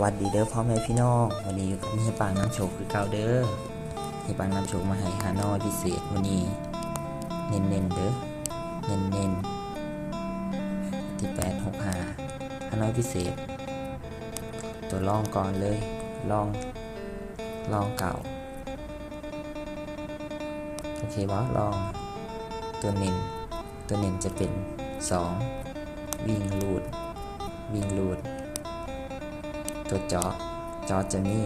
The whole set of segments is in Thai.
วัสดีเด้อพ่อแม่พี่น้อง วันนี้อยู่กับเฮียปางน้ำโชคคือเก่าเด้อเฮียปางน้ำโชคมาให้ฮานอยพิเศษวันนี้ เน้นเน้นเด้อเน้นเน้นที่แปดหกห้าฮานอยพิเศษ ตัวล่องก่อนเลยล่องล่องเก่า โอเคบอลองตัวเน้นตัวเน้นจะเป็นสองวิ่งลูดวิ่งลูด ตัวจอจอจะมี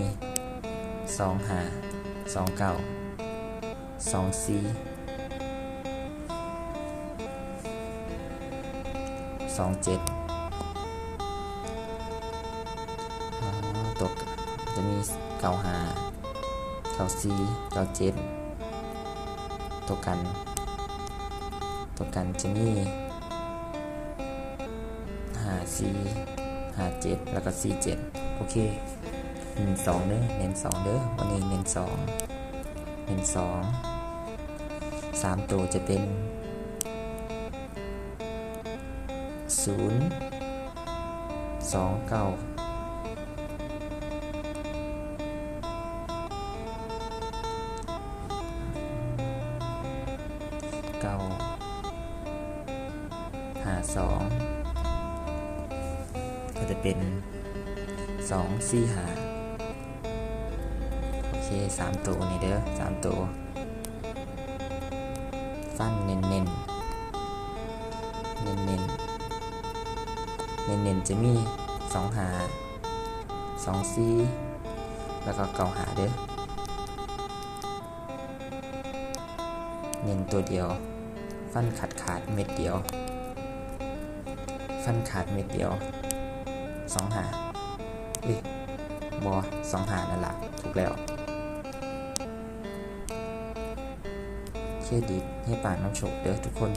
สองหาสองเก้าสองสี่สองเจ็ดอ๋อตกจะมีเก้าหาเก้าสี่เก้าเจ็ดตัวกัน ตัวกันจะมีหาสี่ ห้าเจ็ดแล้วก็สี่เจ็ดโอเคเน้นสองเด้อเน้นสองเด้อวันนี้เน้นสองเน้นสองสามตัวจะเป็นศูนย์สองเก้าเก้าห้าสอง จะเป็นสองซีหาโอเคสามตัวนี่เด้อสามตัว ฟันเน้นเน้นเน้นเน้นเน้นเน้นจะมีสองหาสองซีแล้วก็เก้าหาเด้อเน้นตัวเดียว ฟันขาดขาดเม็ดเดียว ฟันขาดเม็ดเดียว สองหาอุ้ยบอสองหานั่นแหละถูกแล้ว เครดิตให้ป่านน้ำโชคเด้อทุกคน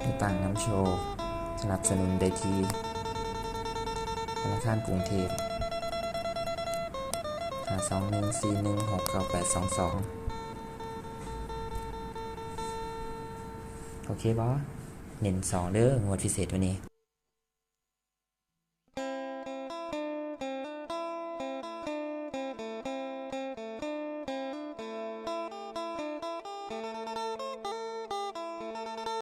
ให้ป่านน้ำโชคสนับสนุนได้ที่ธนาคารกรุงเทพหาสองหนึ่งสี่หนึ่งหกเก้าแปดสองสอง โอเคบอเน้นสองเด้องวดพิเศษวันนี้